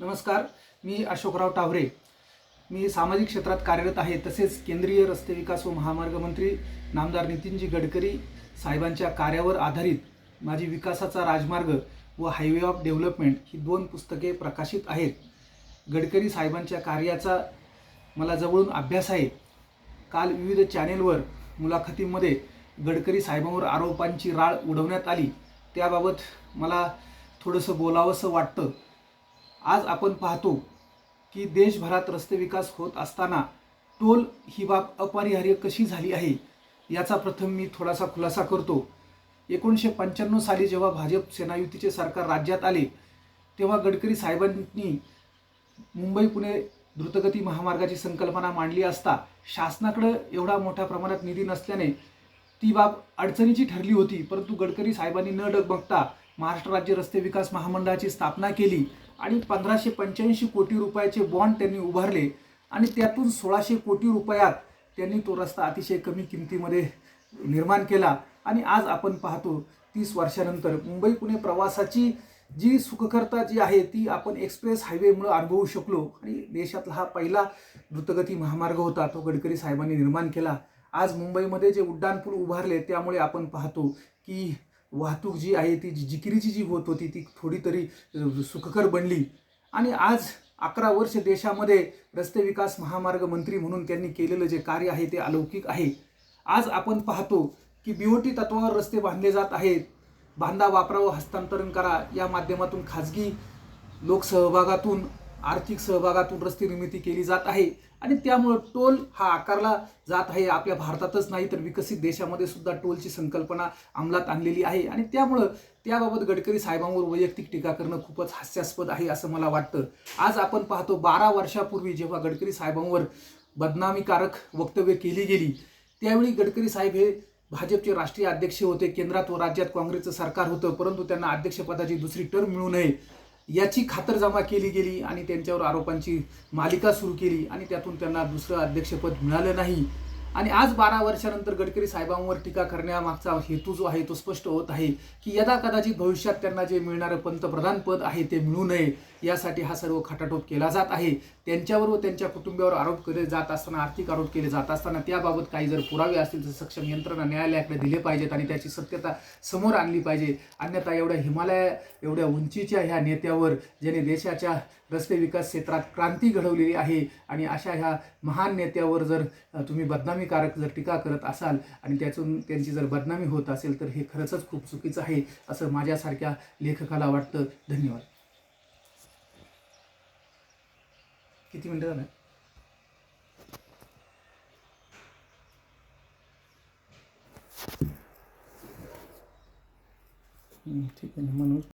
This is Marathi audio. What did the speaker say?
नमस्कार मी अशोकराव टावरे. मी सामाजिक क्षेत्रात कार्यरत आहे तसेच केंद्रीय रस्ते विकास व महामार्ग मंत्री नामदार नितीनजी गडकरी साहेबांच्या कार्यावर आधारित माझी विकासाचा राजमार्ग व हायवे ऑफ डेव्हलपमेंट ही दोन पुस्तके प्रकाशित आहेत. गडकरी साहेबांच्या कार्याचा मला जवळून अभ्यास आहे. काल विविध चॅनेलवर मुलाखतीमध्ये गडकरी साहेबांवर आरोपांची राळ उडवण्यात आली. त्याबाबत मला थोडंसं बोलावंसं वाटतं. आज आपण पाहतो की देशभरात रस्ते विकास होत असताना टोल ही बाब अपरिहार्य कशी झाली आहे याचा प्रथम मी थोडासा खुलासा करतो. एकोणीसशे पंच्याण्णव साली जेव्हा भाजप सेनायुतीचे सरकार राज्यात आले तेव्हा गडकरी साहेबांनी मुंबई पुणे द्रुतगती महामार्गाची संकल्पना मांडली असता शासनाकडं एवढा मोठ्या प्रमाणात निधी नसल्याने ती बाब अडचणीची ठरली होती. परंतु गडकरी साहेबांनी न डगमगता महाराष्ट्र राज्य रस्ते विकास महामंडळाची स्थापना केली. आणि पंधराशे पंच्याऐंशी कोटी रुपयाचे बॉन्ड त्यांनी उभारले आणि त्यातून सोळाशे कोटी रुपयात त्यांनी तो रस्ता अतिशय कमी किमतीमध्ये निर्माण केला. आणि आज आपण पाहतो तीस वर्षानंतर मुंबई पुणे प्रवासाची जी सुखकरता जी आहे ती आपण एक्सप्रेस हायवेमुळे अनुभवू शकलो. आणि देशातला हा पहिला द्रुतगती महामार्ग होता तो गडकरी साहेबांनी निर्माण केला. आज मुंबईमध्ये जे उड्डाणपूल उभारले त्यामुळे आपण पाहतो की वाहतूक जी आहे ती जी जिकिरीची जी होत होती ती थोडी तरी सुखकर बनली. आणि आज अकरा वर्ष देशामध्ये रस्ते विकास महामार्ग मंत्री म्हणून त्यांनी केलेलं जे कार्य आहे ते अलौकिक आहे. आज आपण पाहतो की बीओटी तत्वावर रस्ते बांधले जात आहेत. बांधा वापरावं हस्तांतरण करा या माध्यमातून खाजगी लोकसहभागातून आर्थिक सहभागातून रस्ते निर्मिती केली जात आहे. आणि त्यामुळं टोल हा आकारला जात आहे. आपल्या भारतातच नाही तर विकसित देशामध्ये सुद्धा टोलची संकल्पना अंमलात आणलेली आहे. आणि त्यामुळं त्याबाबत गडकरी साहेबांवर वैयक्तिक टीका करणं खूपच हास्यास्पद आहे असं मला वाटतं. आज आपण पाहतो बारा वर्षापूर्वी जेव्हा गडकरी साहेबांवर बदनामीकारक वक्तव्य केली गेली त्यावेळी गडकरी साहेब हे भाजपचे राष्ट्रीय अध्यक्ष होते. केंद्रात व राज्यात काँग्रेसचं सरकार होतं परंतु त्यांना अध्यक्षपदाची दुसरी टर्म मिळू नये. याची खातरजमा केली गेली आणि त्यांच्यावर आरोपांची मालिका सुरू केली आणि त्यातून त्यांना दुसरं अध्यक्षपद मिळालं नाही. आणि आज बारा वर्षानंतर गडकरी साहेबांवर टीका करण्यामागचा हेतू जो आहे तो स्पष्ट होत आहे की यदा कदाचित भविष्यात त्यांना जे मिळणारं पंतप्रधान पद आहे ते मिळू नये यासाठी हा सर्व खटाटोप केला जात आहे. त्यांच्यावर व त्यांच्या कुटुंबियावर आरोप केले जात असताना आर्थिक आरोप केले जात असताना त्याबाबत काही जर पुरावे असतील तर सक्षम यंत्रणा न्यायालयाकडे दिले पाहिजेत आणि त्याची सत्यता समोर आणली पाहिजे. अन्यथा एवढ्या हिमालया एवढ्या उंचीच्या ह्या नेत्यावर ज्याने देशाच्या रस्ते विकास क्षेत्रात क्रांती घडवलेली आहे आणि अशा ह्या महान नेत्यावर जर तुम्ही बदनामी बदनामीकारक जर टीका करत असाल आणि त्यातून त्यांची जर बदनामी होत असेल तर हे खरंच खूप चुकीचं आहे असं माझ्यासारख्या लेखकाला वाटतं. धन्यवाद. किती मिनटं झालं? ठीक आहे ना म्हणून.